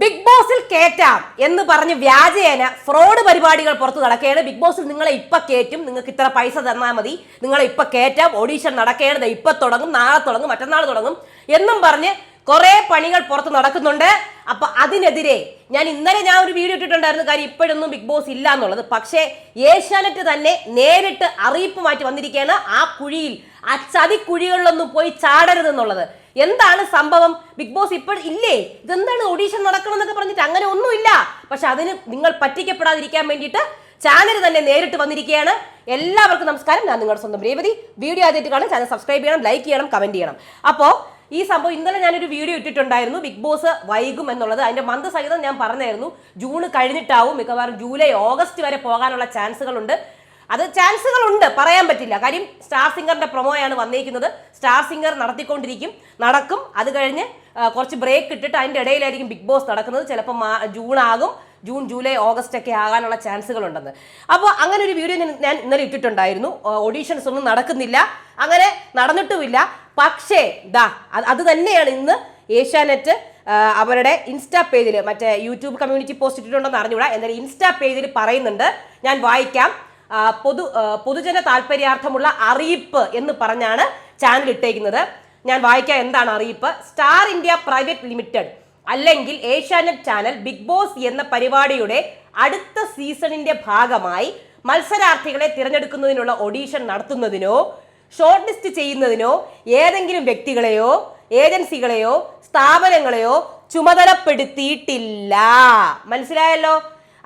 Big ബോസിൽ കേറ്റാം എന്ന് പറഞ്ഞ് വ്യാജേന ഫ്രോഡ് പരിപാടികൾ പുറത്തു നടക്കുകയാണ്. ബിഗ് ബോസിൽ നിങ്ങളെ ഇപ്പൊ കേറ്റും. നിങ്ങൾക്ക് ഇത്ര പൈസ തന്നാൽ മതി. നിങ്ങളെ ഇപ്പൊ കേറ്റാം. ഓഡീഷൻ നടക്കേണ്ടത് ഇപ്പൊ തുടങ്ങും. നാളെ തുടങ്ങും. മറ്റന്നാൾ തുടങ്ങും. എന്നും പറഞ്ഞ് കുറെ പണികൾ പുറത്ത് നടക്കുന്നുണ്ട്. അപ്പൊ അതിനെതിരെ ഞാൻ ഇന്നലെ ഞാൻ ഒരു വീഡിയോ ഇട്ടിട്ടുണ്ടായിരുന്നു. കാര്യം ഇപ്പോഴൊന്നും ബിഗ് ബോസ് ഇല്ല എന്നുള്ളത്. പക്ഷേ ഏഷ്യാനെറ്റ് തന്നെ നേരിട്ട് അറിയിപ്പ് മാറ്റി വന്നിരിക്കുകയാണ് ആ കുഴിയിൽ. ആ ചതിക്കുഴികളിലൊന്നും പോയി ചാടരുത് എന്നുള്ളത് എന്താണ് സംഭവം? ബിഗ് ബോസ് ഇപ്പോൾ ഇല്ലേ? ഇതെന്താണ് ഓഡീഷൻ നടക്കണം എന്നൊക്കെ പറഞ്ഞിട്ട് അങ്ങനെ ഒന്നുമില്ല. പക്ഷെ അതിന് നിങ്ങൾ പറ്റിക്കപ്പെടാതിരിക്കാൻ വേണ്ടിയിട്ട് ചാനൽ തന്നെ നേരിട്ട് വന്നിരിക്കുകയാണ്. എല്ലാവർക്കും നമസ്കാരം. ഞാൻ നിങ്ങളുടെ സ്വന്തം രേവതി. വീഡിയോ ആദ്യമായിട്ട് കാണാൻ ചാനൽ സബ്സ്ക്രൈബ് ചെയ്യണം ലൈക്ക് ചെയ്യണം കമന്റ് ചെയ്യണം. അപ്പോൾ ഈ സംഭവം ഇന്നലെ ഞാനൊരു വീഡിയോ ഇട്ടിട്ടുണ്ടായിരുന്നു. ബിഗ് ബോസ് വൈകും എന്നുള്ളത്. അതിന്റെ മന്ത് സഹിതം ഞാൻ പറഞ്ഞായിരുന്നു. ജൂൺ കഴിഞ്ഞിട്ടാവും മിക്കവാറും ജൂലൈ ഓഗസ്റ്റ് വരെ പോകാനുള്ള ചാൻസുകളുണ്ട് അത് ചാൻസുകൾ ഉണ്ട് പറയാൻ പറ്റില്ല. കാര്യം സ്റ്റാർ സിംഗറിന്റെ പ്രൊമോയാണ് വന്നിരിക്കുന്നത് സ്റ്റാർ സിംഗർ നടത്തിക്കൊണ്ടിരിക്കും നടക്കും. അത് കഴിഞ്ഞ് കുറച്ച് ബ്രേക്ക് ഇട്ടിട്ട് അതിന്റെ ഇടയിലായിരിക്കും ബിഗ് ബോസ് നടക്കുന്നത്. ചിലപ്പോൾ ജൂൺ ആകും. ജൂൺ ജൂലൈ ഓഗസ്റ്റ് ഒക്കെ ആകാനുള്ള ചാൻസുകൾ ഉണ്ടെന്ന് അപ്പോൾ അങ്ങനെ ഒരു വീഡിയോ ഞാൻ ഇന്നലെ ഇട്ടിട്ടുണ്ടായിരുന്നു. ഓഡീഷൻസ് ഒന്നും നടക്കുന്നില്ല. അങ്ങനെ നടന്നിട്ടുമില്ല. പക്ഷേ ദാ അത് തന്നെയാണ് ഇന്ന് ഏഷ്യാനെറ്റ് അവരുടെ ഇൻസ്റ്റാ പേജിൽ മറ്റേ യൂട്യൂബ് കമ്മ്യൂണിറ്റി പോസ്റ്റ് ഇട്ടിട്ടുണ്ടെന്ന് അറിഞ്ഞുകൂടാ. എന്നാലും ഇൻസ്റ്റാ പേജിൽ പറയുന്നുണ്ട്. ഞാൻ വായിക്കാം. പൊതു പൊതുജന താല്പര്യാർത്ഥമുള്ള അറിയിപ്പ് എന്ന് പറഞ്ഞാണ് ചാനൽ ഇട്ടേക്കുന്നത്. ഞാൻ വായിക്കാം എന്താണ് അറിയിപ്പ്. സ്റ്റാർ ഇന്ത്യ പ്രൈവറ്റ് ലിമിറ്റഡ് അല്ലെങ്കിൽ ഏഷ്യാനെറ്റ് ചാനൽ ബിഗ് ബോസ് എന്ന പരിപാടിയുടെ അടുത്ത സീസണിന്റെ ഭാഗമായി മത്സരാർത്ഥികളെ തിരഞ്ഞെടുക്കുന്നതിനുള്ള ഓഡീഷൻ നടത്തുന്നതിനോ ഷോർട്ട് ലിസ്റ്റ് ചെയ്യുന്നതിനോ ഏതെങ്കിലും വ്യക്തികളെയോ ഏജൻസികളെയോ സ്ഥാപനങ്ങളെയോ ചുമതലപ്പെടുത്തിയിട്ടില്ല. മനസ്സിലായല്ലോ?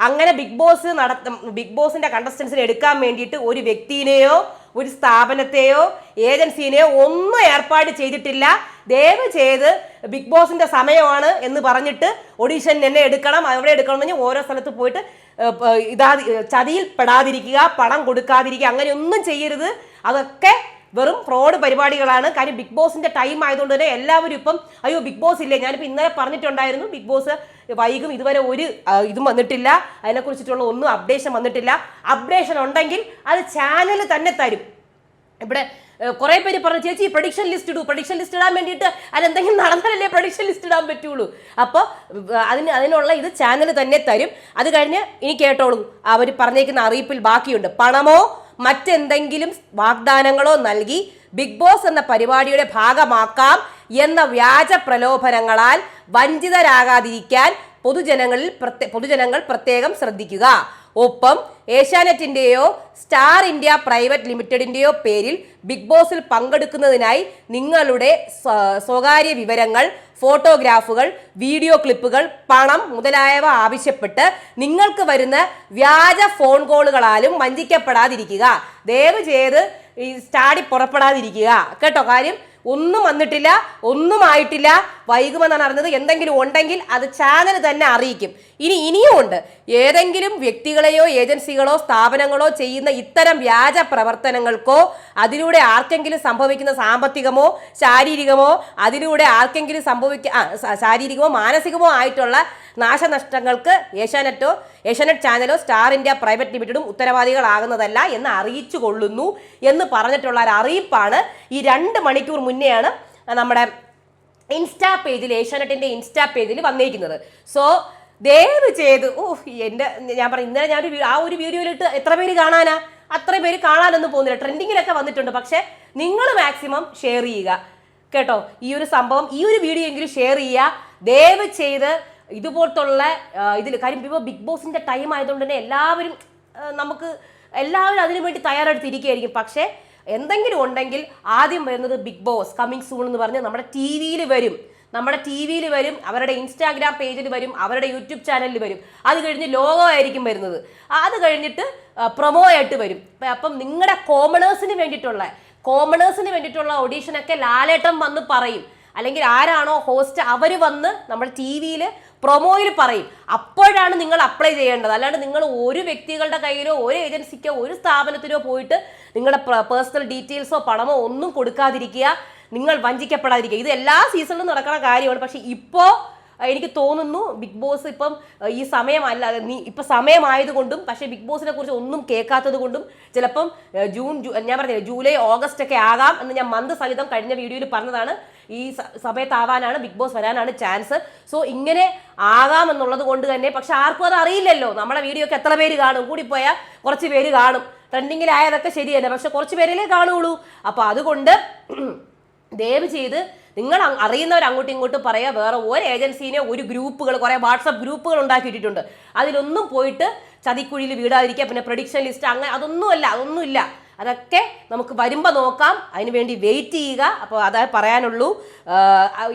അങ്ങനെ ബിഗ് ബോസ് നടത്ത ബിഗ് ബോസിന്റെ കണ്ടസ്റ്റൻസിനെ എടുക്കാൻ വേണ്ടിയിട്ട് ഒരു വ്യക്തിയെയോ ഒരു സ്ഥാപനത്തെയോ ഏജൻസിനെയോ ഒന്നും ഏർപ്പാട് ചെയ്തിട്ടില്ല. ദയവ് ചെയ്ത് ബിഗ് ബോസിന്റെ സമയമാണ് എന്ന് പറഞ്ഞിട്ട് ഒഡീഷൻ എന്നെ എടുക്കണം. അവിടെ എടുക്കണം എന്ന് ഓരോ സ്ഥലത്ത് പോയിട്ട് ഇതാ ചതിയിൽ പെടാതിരിക്കുക പണം കൊടുക്കാതിരിക്കുക അങ്ങനെ ഒന്നും ചെയ്യരുത്. അതൊക്കെ വെറും ഫ്രോഡ് പരിപാടികളാണ്. കാര്യം ബിഗ് ബോസിന്റെ ടൈം ആയതുകൊണ്ട് തന്നെ എല്ലാവരും ഇപ്പം അയ്യോ ബിഗ് ബോസ് ഇല്ലേ? ഞാനിപ്പോൾ ഇന്നലെ പറഞ്ഞിട്ടുണ്ടായിരുന്നു. ബിഗ് ബോസ് വൈകും ഇതുവരെ ഒരു ഇതും വന്നിട്ടില്ല. അതിനെക്കുറിച്ചിട്ടുള്ള ഒന്നും അപ്ഡേഷൻ വന്നിട്ടില്ല. അപ്ഡേഷൻ ഉണ്ടെങ്കിൽ അത് ചാനൽ തന്നെ തരും. ഇവിടെ കുറെ പേര് പറഞ്ഞു ചേച്ചി പ്രഡിക്ഷൻ ലിസ്റ്റ് ഇടൂ. പ്രഡിക്ഷൻ ലിസ്റ്റ് ഇടാൻ വേണ്ടിയിട്ട് അതെന്തെങ്കിലും നടന്നാലല്ലേ പ്രഡിക്ഷൻ ലിസ്റ്റ് ഇടാൻ പറ്റുള്ളൂ. അപ്പോൾ അതിന് അതിനുള്ള ഇത് ചാനൽ തന്നെ തരും. അത് കഴിഞ്ഞ് ഇനി കേട്ടോളൂ. അവർ പറഞ്ഞേക്കുന്ന അറിയിപ്പിൽ ബാക്കിയുണ്ട്. പണമോ മറ്റെന്തെങ്കിലും വാഗ്ദാനങ്ങളോ നൽകി ബിഗ് ബോസ് എന്ന പരിപാടിയുടെ ഭാഗമാക്കാം എന്ന വ്യാജ പ്രലോഭനങ്ങളാൽ വഞ്ചിതരാകാതിരിക്കാൻ പൊതുജനങ്ങളിൽ പൊതുജനങ്ങൾ പ്രത്യേകം ശ്രദ്ധിക്കുക. ഒപ്പം ഏഷ്യാനെറ്റിന്റെയോ സ്റ്റാർ ഇന്ത്യ പ്രൈവറ്റ് ലിമിറ്റഡിന്റെയോ പേരിൽ ബിഗ് ബോസിൽ പങ്കെടുക്കുന്നതിനായി നിങ്ങളുടെ സ്വകാര്യ വിവരങ്ങൾ ഫോട്ടോഗ്രാഫുകൾ വീഡിയോ ക്ലിപ്പുകൾ പണം മുതലായവ ആവശ്യപ്പെട്ട് നിങ്ങൾക്ക് വരുന്ന വ്യാജ ഫോൺ കോളുകളാലും വഞ്ചിക്കപ്പെടാതിരിക്കുക. ദയവ് ചെയ്ത് ഈ സ്റ്റാഡി പുറപ്പെടാതിരിക്കുക. കേട്ടോ കാര്യം ഒന്നും വന്നിട്ടില്ല ഒന്നും ആയിട്ടില്ല. വൈകുമെന്നാണ് അറിഞ്ഞത്. എന്തെങ്കിലും ഉണ്ടെങ്കിൽ അത് ചാനൽ തന്നെ അറിയിക്കും. ഇനി ഇനിയും ഉണ്ട്. ഏതെങ്കിലും വ്യക്തികളെയോ ഏജൻസികളോ സ്ഥാപനങ്ങളോ ചെയ്യുന്ന ഇത്തരം വ്യാജ പ്രവർത്തനങ്ങൾക്കോ അതിലൂടെ ആർക്കെങ്കിലും സംഭവിക്കുന്ന സാമ്പത്തികമോ ശാരീരികമോ അതിലൂടെ ആർക്കെങ്കിലും സംഭവിക്ക ശാരീരികമോ മാനസികമോ ആയിട്ടുള്ള നാശനഷ്ടങ്ങൾക്ക് ഏഷ്യാനെറ്റോ ഏഷ്യാനെറ്റ് ചാനലോ സ്റ്റാർ ഇന്ത്യ പ്രൈവറ്റ് ലിമിറ്റഡും ഉത്തരവാദികളാകുന്നതല്ല എന്ന് അറിയിച്ചു കൊള്ളുന്നു എന്ന് പറഞ്ഞിട്ടുള്ള ഒരു അറിയിപ്പാണ്. ഈ രണ്ട് മണിക്കൂർ മുന്നെയാണ് നമ്മുടെ ഇൻസ്റ്റാ പേജിൽ ഏഷ്യാനെറ്റിന്റെ ഇൻസ്റ്റാ പേജിൽ വന്നിരിക്കുന്നത്. സോ ദയവ് ചെയ്ത് ഓ എന്റെ ഞാൻ പറയും ഇന്നലെ ഞാൻ ആ ഒരു വീഡിയോയിലിട്ട് എത്ര പേര് കാണാനാ? അത്ര പേര് കാണാനൊന്നും പോകുന്നില്ല. ട്രെൻഡിങ്ങിലൊക്കെ വന്നിട്ടുണ്ട്. പക്ഷേ നിങ്ങൾ മാക്സിമം ഷെയർ ചെയ്യുക. കേട്ടോ ഈ ഒരു സംഭവം ഈ ഒരു വീഡിയോ എങ്കിലും ഷെയർ ചെയ്യുക. ദയവ് ചെയ്ത് ഇതുപോലത്തുള്ള ഇതിൽ കാര്യം ഇപ്പോൾ ബിഗ് ബോസിന്റെ ടൈം ആയതുകൊണ്ട് തന്നെ എല്ലാവരും നമുക്ക് എല്ലാവരും അതിനു വേണ്ടി തയ്യാറെടുത്തിരിക്കുകയായിരിക്കും. പക്ഷേ എന്തെങ്കിലും ഉണ്ടെങ്കിൽ ആദ്യം വരുന്നത് ബിഗ് ബോസ് കമ്മിങ് സൂൺ എന്ന് പറഞ്ഞ് നമ്മുടെ ടി വിയിൽ വരും. നമ്മുടെ ടി വിയിൽ വരും അവരുടെ ഇൻസ്റ്റാഗ്രാം പേജിൽ വരും അവരുടെ യൂട്യൂബ് ചാനലിൽ വരും. അത് കഴിഞ്ഞ് ലോഗോ ആയിരിക്കും വരുന്നത്. അത് കഴിഞ്ഞിട്ട് പ്രൊമോ ആയിട്ട് വരും. അപ്പൊ- നിങ്ങളുടെ കോമണേഴ്സിന് വേണ്ടിയിട്ടുള്ള കോമണേഴ്സിന് വേണ്ടിയിട്ടുള്ള ഓഡീഷനൊക്കെ ലാലേട്ടം വന്ന് പറയും. അല്ലെങ്കിൽ ആരാണോ ഹോസ്റ്റ് അവർ വന്ന് നമ്മുടെ ടി വിയിൽ പ്രൊമോയിൽ പറയും. അപ്പോഴാണ് നിങ്ങൾ അപ്ലൈ ചെയ്യേണ്ടത്. അല്ലാണ്ട് നിങ്ങൾ ഒരു വ്യക്തികളുടെ കയ്യിലോ ഒരു ഏജൻസിക്കോ ഒരു സ്ഥാപനത്തിനോ പോയിട്ട് നിങ്ങളുടെ പേഴ്സണൽ ഡീറ്റെയിൽസോ പണമോ ഒന്നും കൊടുക്കാതിരിക്കുക. നിങ്ങൾ വഞ്ചിക്കപ്പെടാതിരിക്കുക. ഇത് എല്ലാ സീസണിലും നടക്കുന്ന കാര്യമാണ്. പക്ഷേ ഇപ്പോൾ എനിക്ക് തോന്നുന്നു ബിഗ് ബോസ് ഇപ്പം ഈ സമയമല്ല നീ ഇപ്പം സമയമായതുകൊണ്ടും പക്ഷേ ബിഗ് ബോസിനെ കുറിച്ച് ഒന്നും കേൾക്കാത്തത് കൊണ്ടും ചിലപ്പം ജൂൺ ഞാൻ പറഞ്ഞില്ലേ ജൂലൈ ഓഗസ്റ്റ് ഒക്കെ ആകാം എന്ന് ഞാൻ മന്ത് സഹിതം കഴിഞ്ഞ വീഡിയോയിൽ പറഞ്ഞതാണ്. ഈ സമയത്ത് സമയത്താവാനാണ് ബിഗ് ബോസ് വരാനാണ് ചാൻസ്. സോ ഇങ്ങനെ ആകാമെന്നുള്ളത് കൊണ്ട് തന്നെ പക്ഷെ ആർക്കും അത് അറിയില്ലല്ലോ. നമ്മുടെ വീഡിയോ ഒക്കെ എത്ര പേര് കാണും? കൂടിപ്പോയാൽ കുറച്ച് പേര് കാണും. ട്രെൻഡിങ്ങിലായതൊക്കെ ശരിയല്ല? പക്ഷെ കുറച്ച് പേരല്ലേ കാണുള്ളൂ. അപ്പോൾ അതുകൊണ്ട് ദയവ് ചെയ്ത് നിങ്ങൾ അറിയുന്നവർ അങ്ങോട്ടും ഇങ്ങോട്ടും പറയാ വേറെ ഒരു ഏജൻസീനെ ഒരു ഗ്രൂപ്പുകൾ കുറേ വാട്സപ്പ് ഗ്രൂപ്പുകൾ ഉണ്ടാക്കിയിട്ടുണ്ട് അതിലൊന്നും പോയിട്ട് ചതിക്കുഴിയിൽ വീടാതിരിക്കുക പിന്നെ പ്രൊഡിക്ഷൻ ലിസ്റ്റ് അങ്ങനെ അതൊന്നുമല്ല അതൊന്നുമില്ല. അതൊക്കെ നമുക്ക് വരുമ്പോൾ നോക്കാം. അതിന് വേണ്ടി വെയിറ്റ് ചെയ്യുക. അപ്പോൾ അതേ പറയാനുള്ളൂ.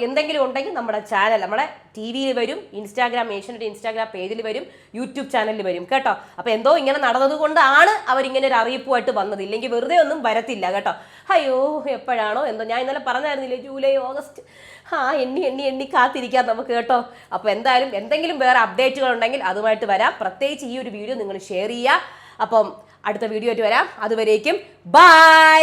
എന്തെങ്കിലും ഉണ്ടെങ്കിൽ നമ്മുടെ ചാനൽ നമ്മുടെ ടി വിയിൽ വരും. ഇൻസ്റ്റാഗ്രാം ഏഷ്യന്റെ ഇൻസ്റ്റാഗ്രാം പേജിൽ വരും. യൂട്യൂബ് ചാനലിൽ വരും. കേട്ടോ? അപ്പോൾ എന്തോ ഇങ്ങനെ നടന്നതുകൊണ്ടാണ് അവരിങ്ങനെ ഒരു അറിയിപ്പുമായിട്ട് വന്നത്. ഇല്ലെങ്കിൽ വെറുതെ ഒന്നും വരത്തില്ല. കേട്ടോ? അയ്യോ എപ്പോഴാണോ എന്തോ. ഞാൻ ഇന്നലെ പറഞ്ഞായിരുന്നില്ലേ ജൂലൈ ഓഗസ്റ്റ്? ആ എണ്ണി എണ്ണി എണ്ണി കാത്തിരിക്കാം നമുക്ക് കേട്ടോ? അപ്പോൾ എന്തായാലും എന്തെങ്കിലും വേറെ അപ്ഡേറ്റുകൾ ഉണ്ടെങ്കിൽ അതുമായിട്ട് വരാം. പ്രത്യേകിച്ച് ഈ ഒരു വീഡിയോ നിങ്ങൾ ഷെയർ ചെയ്യുക. അപ്പം അടുത്ത വീഡിയോ ആയിട്ട് വരാം. അതുവരേക്കും ബൈ!